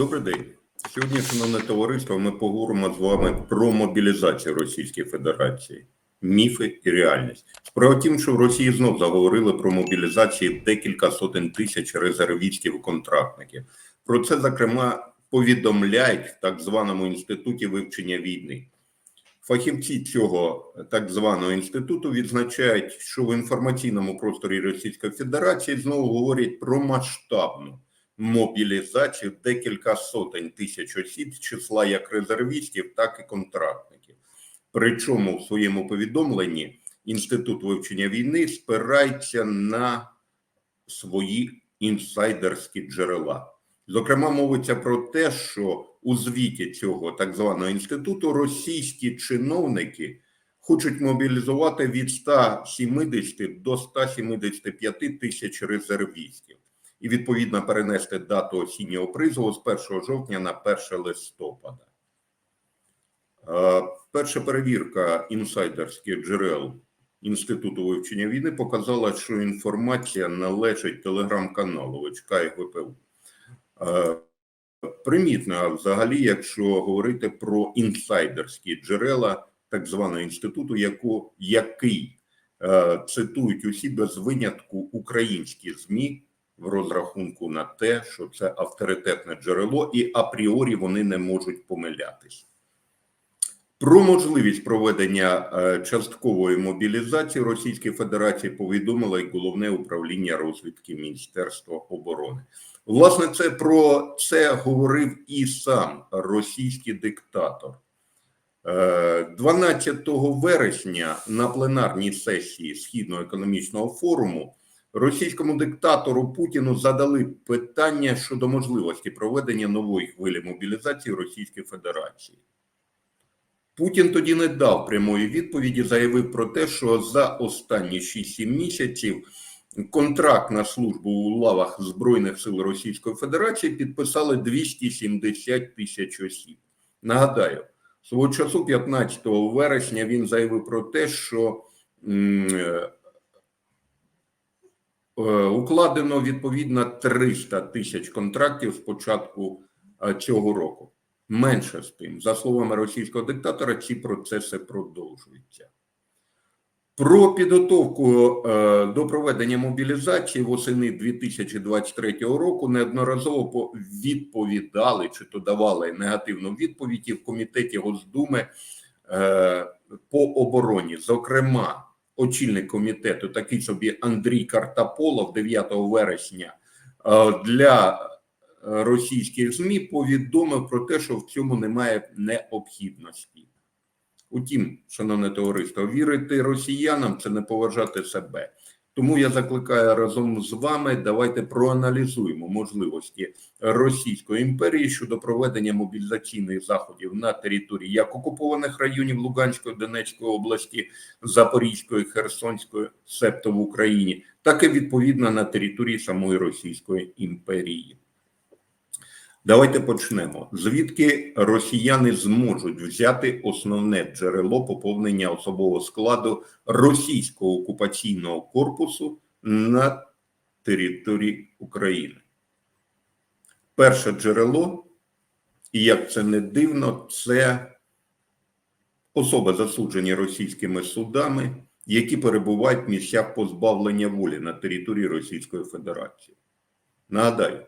Добрий день. Сьогодні, шановне товариство, ми поговоримо з вами про мобілізацію Російської Федерації, міфи і реальність. Справа тім, що в Росії знов заговорили про мобілізацію декілька сотень тисяч резервістів контрактників. Про це, зокрема, повідомляють в так званому інституті вивчення війни. Фахівці цього так званого інституту відзначають, що в інформаційному просторі Російської Федерації знову говорять про масштабну мобілізацію декілька сотень тисяч осіб, з числа як резервістів, так і контрактників. Причому в своєму повідомленні інститут вивчення війни спирається на свої інсайдерські джерела. Зокрема, мовиться про те, що у звіті цього так званого інституту російські чиновники хочуть мобілізувати від 170 до 175 тисяч резервістів і відповідно перенести дату осіннього призову з 1 жовтня на 1 листопада. Е, Перша перевірка інсайдерських джерел Інституту вивчення війни показала, що інформація належить телеграм-каналу ВЧК і ВПУ. Е, Примітно, а взагалі, якщо говорити про інсайдерські джерела так званого інституту, яку, який е, цитують усі без винятку українські ЗМІ в розрахунку на те, що це авторитетне джерело, і апріорі вони не можуть помилятись. Про можливість проведення е, часткової мобілізації Російської Федерації повідомило і головне управління розвідки Міністерства оборони. Власне, це про це говорив і сам російський диктатор. Е, 12 вересня на пленарній сесії Східного економічного форуму російському диктатору Путіну задали питання щодо можливості проведення нової хвилі мобілізації Російської Федерації. Путін тоді не дав прямої відповіді, заявив про те, що за останні 6-7 місяців контракт на службу у лавах Збройних сил Російської Федерації підписали 270 тисяч осіб. Нагадаю, свого часу, 15 вересня, він заявив про те, що укладено відповідно 300 тисяч контрактів з початку е, цього року. Менше з тим, за словами російського диктатора, ці процеси продовжуються. Про підготовку е, до проведення мобілізації восени 2023 року неодноразово відповідали чи то давали негативну відповідь в комітеті Госдуми е, по обороні. Зокрема, очільник комітету, такий собі Андрій Картаполов 9 вересня е, для російських ЗМІ повідомив про те, що в цьому немає необхідності. Утім, шановне товариство, вірити росіянам це не поважати себе. Тому я закликаю разом з вами. Давайте проаналізуємо можливості Російської імперії щодо проведення мобілізаційних заходів на території як окупованих районів Луганської, Донецької області, Запорізької, Херсонської, себто в Україні, так і відповідно на території самої Російської імперії. Давайте почнемо. Звідки росіяни зможуть взяти основне джерело поповнення особового складу російського окупаційного корпусу на території України? Перше джерело, і як це не дивно, це особи, засуджені російськими судами, які перебувають в місцях позбавлення волі на території Російської Федерації. Нагадаю,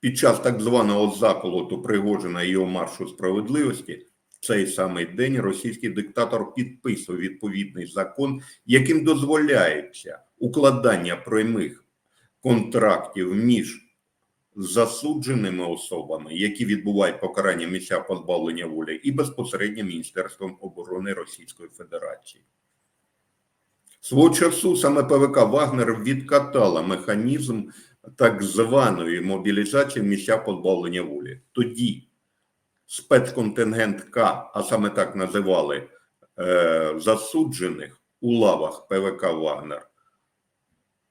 під час так званого заколоту Пригожина його маршу справедливості в цей самий день російський диктатор підписував відповідний закон, яким дозволяється укладання прямих контрактів між засудженими особами, які відбувають покарання в місцях позбавлення волі, і безпосередньо Міністерством оборони Російської Федерації. Свого часу саме ПВК Вагнер відкатала механізм так званої мобілізації в місця позбавлення волі. Тоді спецконтингент К, а саме так називали е, засуджених у лавах ПВК Вагнер,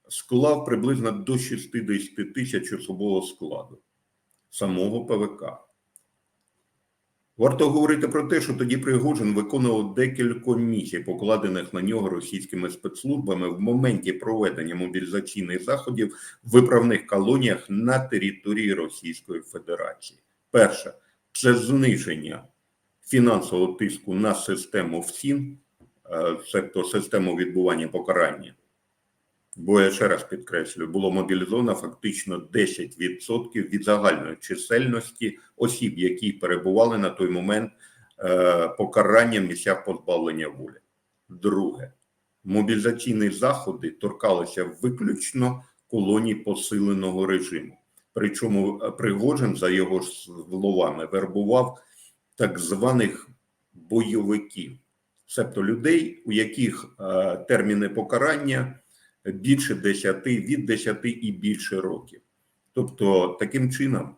склав приблизно до 60 тисяч особового складу самого ПВК. Варто говорити про те, що тоді Пригожин виконував декілька місій, покладених на нього російськими спецслужбами в моменті проведення мобілізаційних заходів в виправних колоніях на території Російської Федерації. Перше це зниження фінансового тиску на систему ФСІН, тобто систему відбування покарання. Бо я ще раз підкреслюю, було мобілізовано фактично 10% від загальної чисельності осіб, які перебували на той момент е, покарання в місцях позбавлення волі. Друге, мобілізаційні заходи торкалися виключно колоній посиленого режиму. Причому е, Пригожин, за його словами, вербував так званих бойовиків, себто людей, у яких е, терміни покарання більше 10, від 10 і більше років. Тобто, таким чином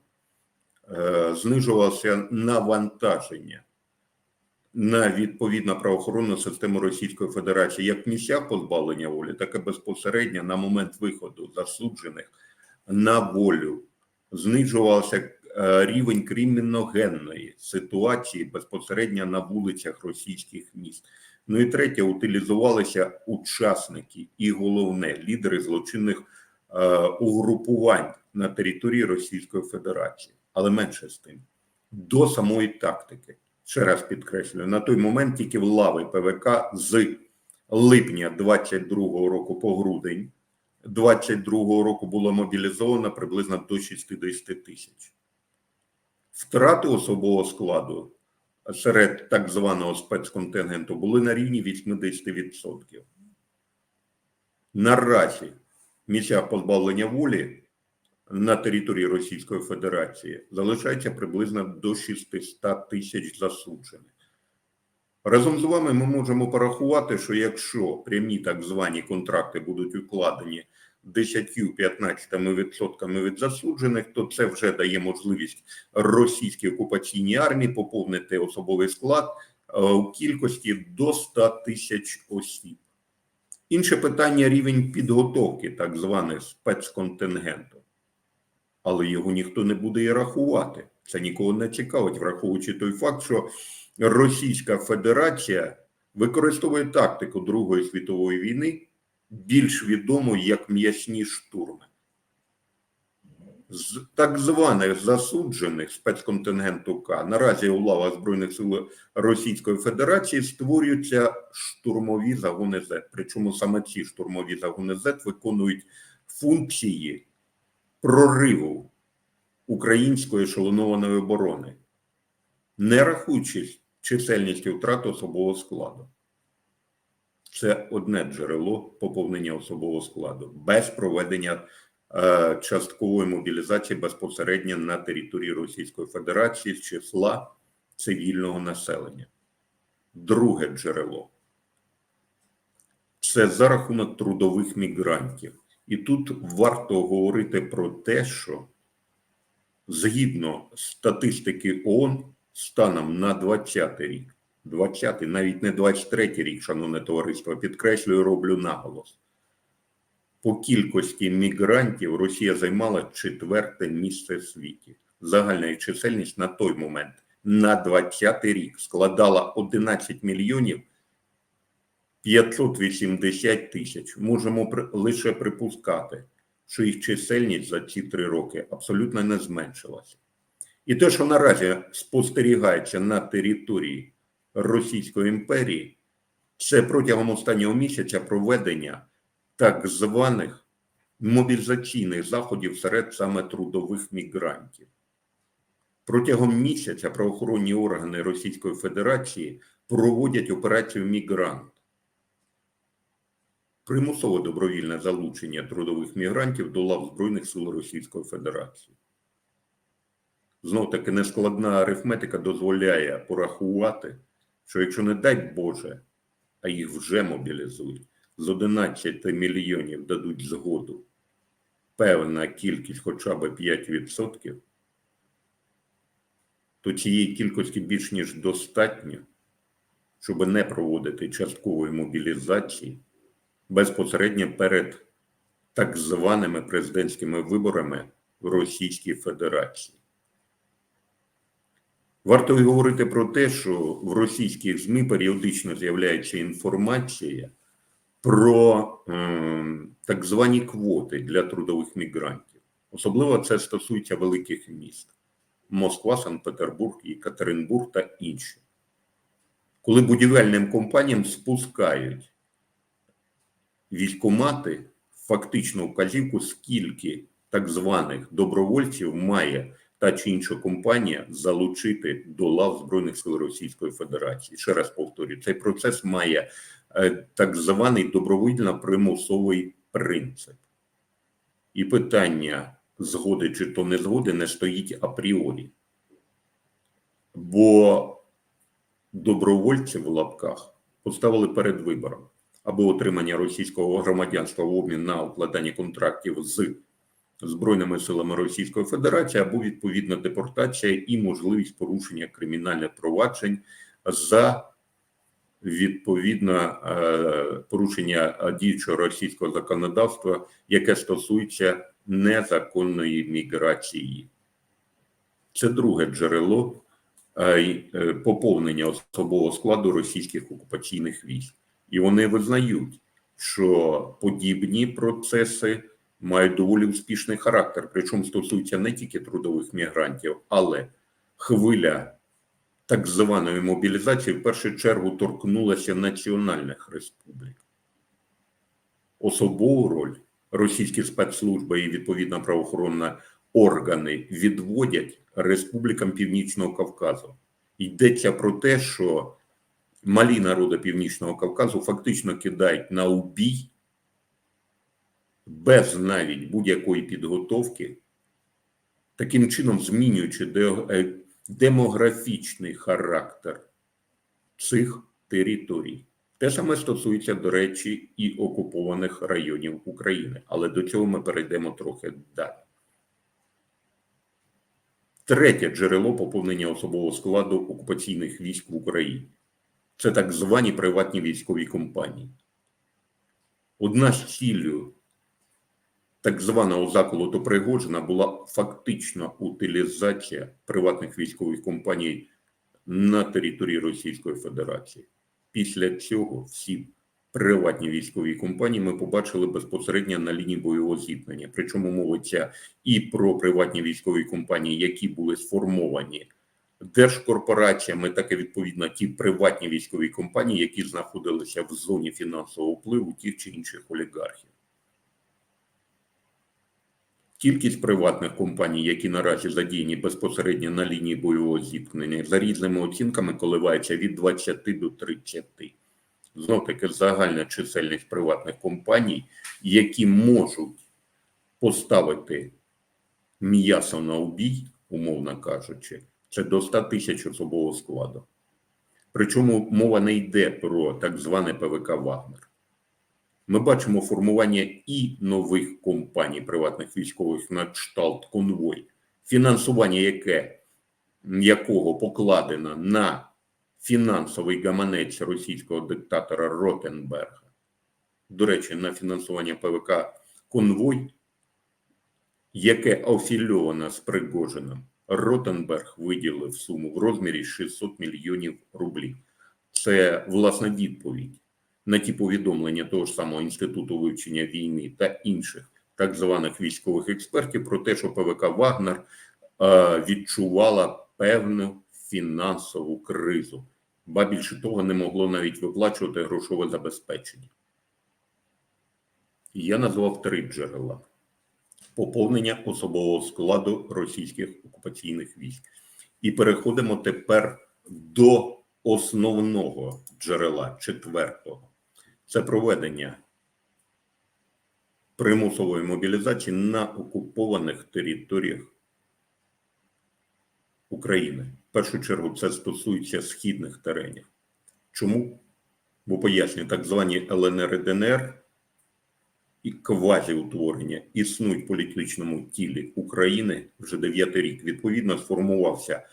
е, знижувалося навантаження на відповідно правоохоронну систему Російської Федерації як в місцях позбавлення волі, так і безпосередньо на момент виходу засуджених на волю. Знижувався е, рівень криміногенної ситуації безпосередньо на вулицях російських міст. Ну і третє, утилізувалися учасники і головне лідери злочинних е, угрупувань на території Російської Федерації, але менше з тим до самої тактики. Ще раз підкреслюю, на той момент тільки в лави ПВК з липня 22-го року по грудень 22-го року було мобілізовано приблизно до 60 тисяч. Втрати особового складу серед так званого спецконтингенту були на рівні 80%. Наразі місця позбавлення волі на території Російської Федерації залишається приблизно до 600 тисяч засуджених. Разом з вами ми можемо порахувати, що якщо прямі так звані контракти будуть укладені 10-15% від засуджених, то це вже дає можливість російській окупаційній армії поповнити особовий склад е, у кількості до 100 тисяч осіб. Інше питання рівень підготовки так званих спецконтингенту. Але його ніхто не буде і рахувати. Це нікого не цікавить, враховуючи той факт, що Російська Федерація використовує тактику Другої світової війни, більш відому як м'ясні штурми. З так званих засуджених спецконтингенту К наразі у лавах Збройних сил Російської Федерації створюються штурмові загони З. Причому саме ці штурмові загони З виконують функції прориву української ешелонованої оборони, не рахуючись чисельністю втрат особового складу. Це одне джерело поповнення особового складу без проведення е, часткової мобілізації безпосередньо на території Російської Федерації з числа цивільного населення. Друге джерело це за рахунок трудових мігрантів. І тут варто говорити про те, що згідно статистики ООН станом на 20 рік, 20 навіть не 23-й рік, шановне товариство, підкреслюю, роблю наголос. По кількості мігрантів Росія займала четверте місце в світі. Загальна чисельність на той момент на 20-й рік складала 11 мільйонів 580 тисяч. Можемо лише припускати, що їх чисельність за ці три роки абсолютно не зменшилася. І те, що наразі спостерігається на території Російської імперії, це протягом останнього місяця проведення так званих мобілізаційних заходів серед саме трудових мігрантів. Протягом місяця правоохоронні органи Російської Федерації проводять операцію Мігрант. Примусове добровільне залучення трудових мігрантів до лав Збройних сил Російської Федерації. Знов таки нескладна арифметика дозволяє порахувати, що якщо не дай Боже, а їх вже мобілізують, з 11 мільйонів дадуть згоду певна кількість хоча б 5%, то цієї кількості більш ніж достатньо, щоб не проводити часткової мобілізації безпосередньо перед так званими президентськими виборами в Російській Федерації. Варто й говорити про те, що в російських ЗМІ періодично з'являється інформація про е, так звані квоти для трудових мігрантів. Особливо це стосується великих міст. Москва, Санкт-Петербург, Екатеринбург та інші. Коли будівельним компаніям спускають військомати фактично вказівку, скільки так званих добровольців має та чи інша компанія залучити до лав Збройних сил Російської Федерації. Ще раз повторюю, цей процес має е, так званий добровільно-примусовий принцип. І питання згоди чи то не згоди не стоїть апріорі. Бо добровольці в лапках поставили перед вибором або отримання російського громадянства в обмін на укладання контрактів з Збройними силами Російської Федерації, або відповідна депортація і можливість порушення кримінальних проваджень за відповідно е, порушення діючого російського законодавства, яке стосується незаконної міграції. Це друге джерело е, е, поповнення особового складу російських окупаційних військ. І вони визнають, що подібні процеси мають доволі успішний характер, причому стосується не тільки трудових мігрантів, але хвиля так званої мобілізації в першу чергу торкнулася національних республік. Особову роль російські спецслужби і відповідна правоохоронна органи відводять республікам Північного Кавказу. Йдеться про те, що малі народи Північного Кавказу фактично кидають на убій без навіть будь-якої підготовки, таким чином змінюючи е, демографічний характер цих територій. Те саме стосується, до речі, і окупованих районів України, але до цього ми перейдемо трохи далі. Третє джерело поповнення особового складу окупаційних військ в Україні це так звані приватні військові компанії. Одна з ціллю так званого заколоту Пригожина була фактична утилізація приватних військових компаній на території Російської Федерації. Після цього всі приватні військові компанії ми побачили безпосередньо на лінії бойового зіткнення. Причому мовиться і про приватні військові компанії, які були сформовані держкорпораціями, так і відповідно ті приватні військові компанії, які знаходилися в зоні фінансового впливу тих чи інших олігархів. Кількість приватних компаній, які наразі задіяні безпосередньо на лінії бойового зіткнення, за різними оцінками коливається від 20 до 30. Знов таки загальна чисельність приватних компаній, які можуть поставити м'ясо на убій, умовно кажучи, це до 100 тисяч особового складу. Причому мова не йде про так зване ПВК Вагнер. Ми бачимо формування і нових компаній приватних військових на кшталт конвой, фінансування яке, якого покладено на фінансовий гаманець російського диктатора Ротенберга. До речі, на фінансування ПВК конвой, яке афільовано з Пригожином, Ротенберг виділив суму в розмірі 600 мільйонів рублів. Це власна відповідь на ті повідомлення того ж самого інституту вивчення війни та інших так званих військових експертів про те, що ПВК Вагнер е, відчувала певну фінансову кризу, ба більше того, не могло навіть виплачувати грошове забезпечення. Я назвав три джерела поповнення особового складу російських окупаційних військ. І переходимо тепер до основного джерела четвертого це проведення примусової мобілізації на окупованих територіях України. В першу чергу це стосується східних теренів. Чому? Бо пояснюю, так звані ЛНР і ДНР і квазіутворення існують в політичному тілі України вже дев'ятий рік. Відповідно, сформувався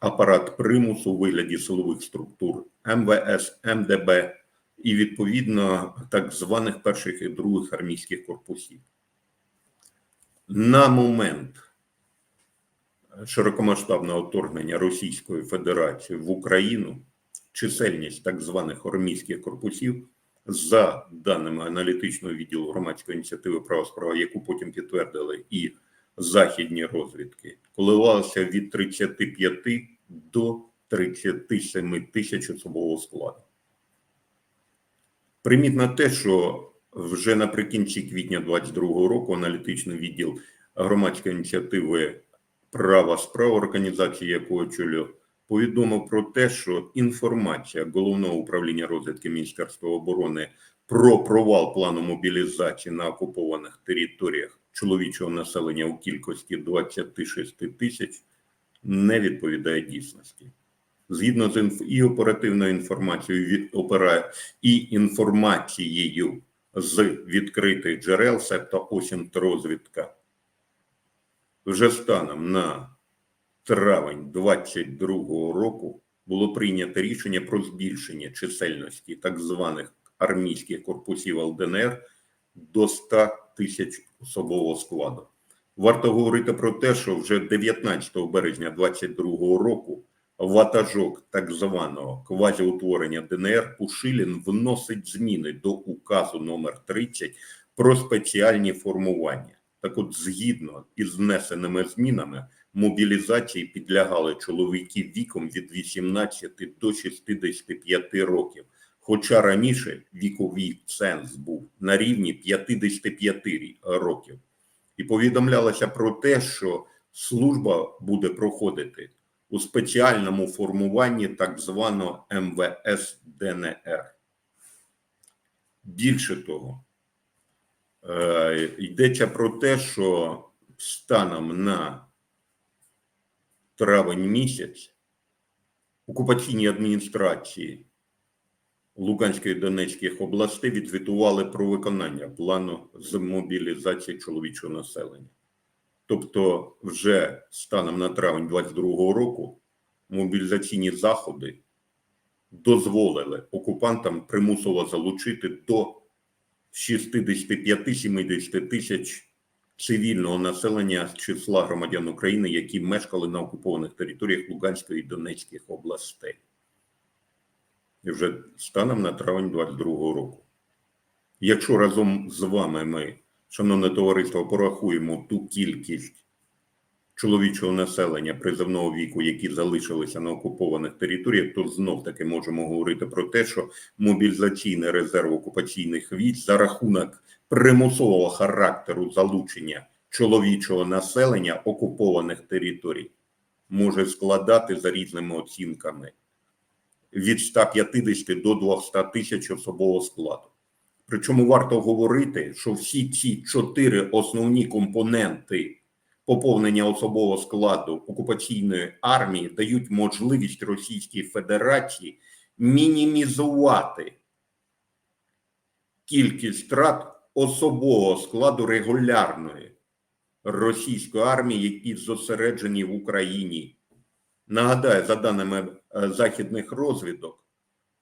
апарат примусу у вигляді силових структур МВС, МДБ і відповідно так званих перших і других армійських корпусів. На момент широкомасштабного вторгнення Російської Федерації в Україну чисельність так званих армійських корпусів, за даними аналітичного відділу громадської ініціативи права справа, яку потім підтвердили і західні розвідки коливалася від 35 до 37 тисяч особового складу. Примітно те, що вже наприкінці квітня 2022 року аналітичний відділ громадської ініціативи Права справа організації, яку очолюю, повідомив про те, що інформація головного управління розвідки Міністерства оборони про провал плану мобілізації на окупованих територіях чоловічого населення у кількості 26 тисяч не відповідає дійсності. Згідно з інф... і оперативною інформацією від опера і інформацією з відкритих джерел, себто розвідка, вже станом на травень 22 року було прийнято рішення про збільшення чисельності так званих армійських корпусів ЛДНР до 100 тисяч особового складу. Варто говорити про те, що вже 19 березня 22 року ватажок так званого квазіутворення ДНР Пушилін вносить зміни до указу номер 30 про спеціальні формування. Так от, згідно із внесеними змінами, мобілізації підлягали чоловіки віком від 18 до 65 років. Хоча раніше віковий ценз був на рівні 55 років, і повідомлялося про те, що служба буде проходити у спеціальному формуванні так званого МВС ДНР. Більше того, е, йдеться про те, що станом на травень місяць окупаційні адміністрації Луганської і Донецьких областей відзвітували про виконання плану з мобілізації чоловічого населення. Тобто, вже станом на травень 2022 року мобілізаційні заходи дозволили окупантам примусово залучити до 65-70 тисяч цивільного населення з числа громадян України, які мешкали на окупованих територіях Луганської і Донецьких областей. І вже станом на травень 2022 року. Якщо разом з вами ми, шановне товариство, порахуємо ту кількість чоловічого населення призовного віку, які залишилися на окупованих територіях, то знов таки можемо говорити про те, що мобілізаційний резерв окупаційних військ за рахунок примусового характеру залучення чоловічого населення окупованих територій може складати за різними оцінками від 150 до 200 тисяч особового складу. Причому варто говорити, що всі ці чотири основні компоненти поповнення особового складу окупаційної армії дають можливість Російській Федерації мінімізувати кількість втрат особового складу регулярної російської армії, які зосереджені в Україні. Нагадаю, за даними е, західних розвідок,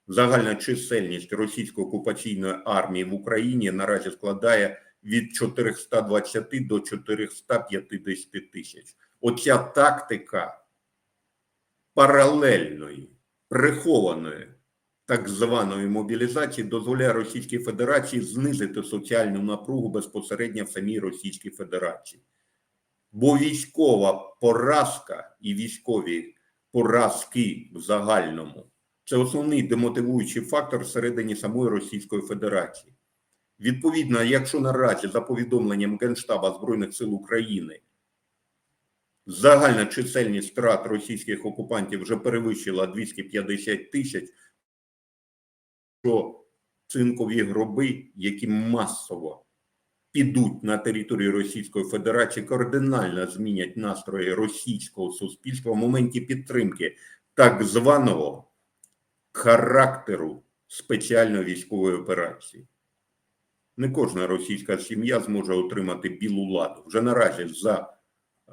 загальна чисельність російської окупаційної армії в Україні наразі складає від 420 до 450 тисяч. Оця тактика паралельної, прихованої так званої мобілізації дозволяє Російській Федерації знизити соціальну напругу безпосередньо в самій Російській Федерації. Бо військова поразка і військові поразки в загальному це основний демотивуючий фактор всередині самої Російської Федерації. Відповідно, якщо наразі за повідомленням Генштаба Збройних сил України загальна чисельність втрат російських окупантів вже перевищила 250 тисяч, то цинкові гроби, які масово підуть на територію Російської Федерації, кардинально змінять настрої російського суспільства в моменті підтримки так званого характеру спеціальної військової операції. Не кожна російська сім'я зможе отримати білу ладу. Вже наразі за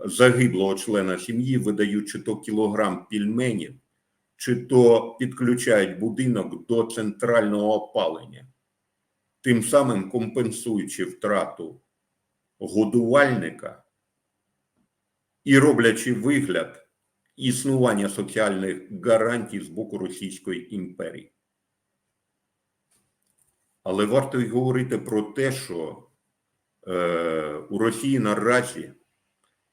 загиблого члена сім'ї видають чи то кілограм пільменів, чи то підключають будинок до центрального опалення, тим самим компенсуючи втрату годувальника і роблячи вигляд існування соціальних гарантій з боку Російської імперії. Але варто й говорити про те, що е, у Росії наразі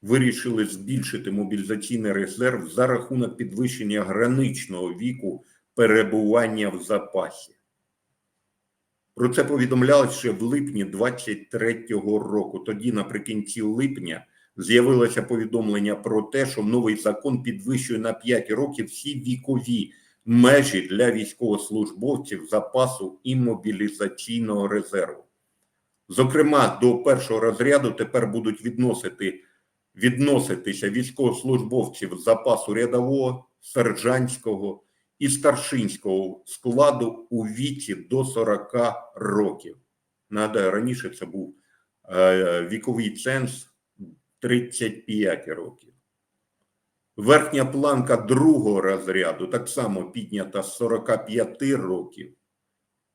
вирішили збільшити мобілізаційний резерв за рахунок підвищення граничного віку перебування в запасі. Про це повідомлялось ще в липні 23-го року. Тоді, наприкінці липня, з'явилося повідомлення про те, що новий закон підвищує на 5 років всі вікові межі для військовослужбовців запасу і мобілізаційного резерву. Зокрема, до першого розряду тепер будуть відносити, відноситися військовослужбовців запасу рядового, сержантського і старшинського складу у віці до 40 років. Нагадаю, раніше це був е, віковий ценз 35 років. Верхня планка другого розряду так само піднята з 45 років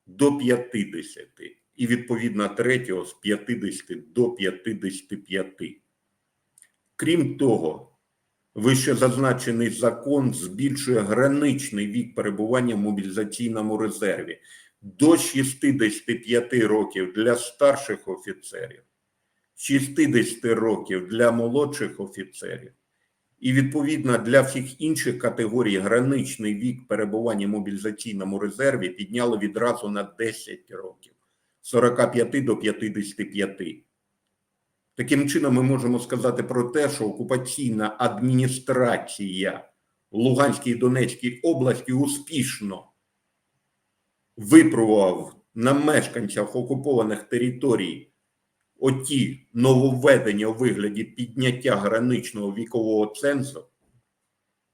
до 50 і відповідно третього з 50 до 55. Крім того, вище зазначений закон збільшує граничний вік перебування в мобілізаційному резерві до 65 років для старших офіцерів, 60 років для молодших офіцерів. І відповідно для всіх інших категорій граничний вік перебування в мобілізаційному резерві підняли відразу на 10 років з 45 до 55. Таким чином, ми можемо сказати про те, що окупаційна адміністрація Луганській і Донецькій області успішно випробував на мешканцях окупованих територій оті нововведення у вигляді підняття граничного вікового цензу,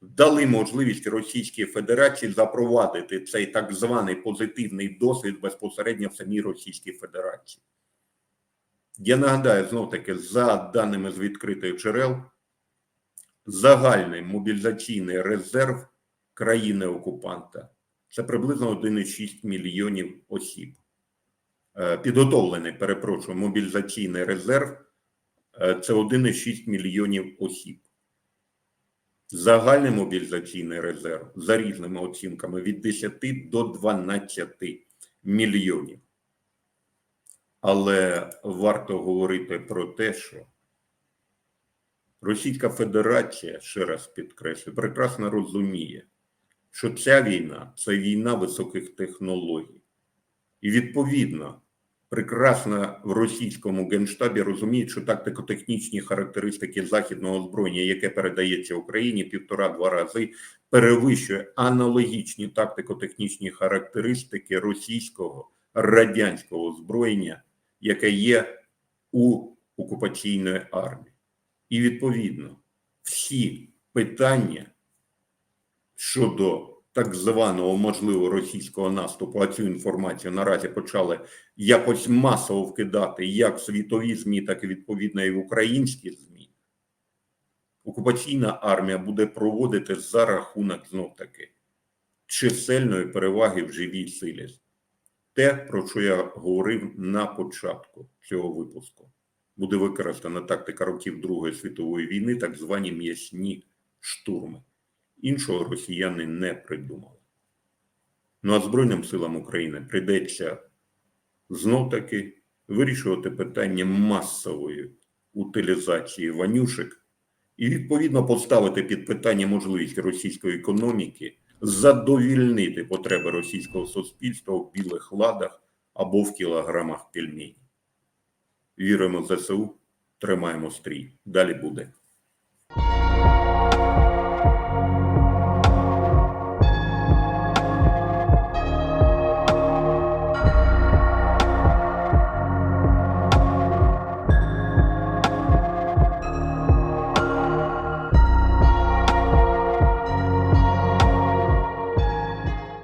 дали можливість Російській Федерації запровадити цей так званий позитивний досвід безпосередньо в самій Російській Федерації. Я нагадаю, знов таки, за даними з відкритих джерел, загальний мобілізаційний резерв країни-окупанта це приблизно 1,6 мільйонів осіб. Е, Підготовлений, перепрошую, мобілізаційний резерв е, це 1,6 мільйонів осіб. Загальний мобілізаційний резерв за різними оцінками від 10 до 12 мільйонів. Але варто говорити про те, що Російська Федерація, ще раз підкреслю, прекрасно розуміє, що ця війна це війна високих технологій. І відповідно, прекрасно в російському генштабі розуміють, що тактико-технічні характеристики західного озброєння, яке передається Україні півтора-два рази, перевищує аналогічні тактико-технічні характеристики російського радянського озброєння, яке є у окупаційної армії. І відповідно всі питання щодо так званого можливо російського наступу, а цю інформацію наразі почали якось масово вкидати як світові ЗМІ, так і відповідно і в українські ЗМІ. Окупаційна армія буде проводити за рахунок знов таки чисельної переваги в живій силі. Те, про що я говорив на початку цього випуску, буде використана тактика років Другої світової війни, так звані м'ясні штурми. Іншого росіяни не придумали. Ну а Збройним силам України прийдеться знов таки вирішувати питання масової утилізації ванюшек і відповідно поставити під питання можливість російської економіки задовільнити потреби російського суспільства в білих ладах або в кілограмах пельменів. Віримо в ЗСУ, тримаємо стрій. Далі буде.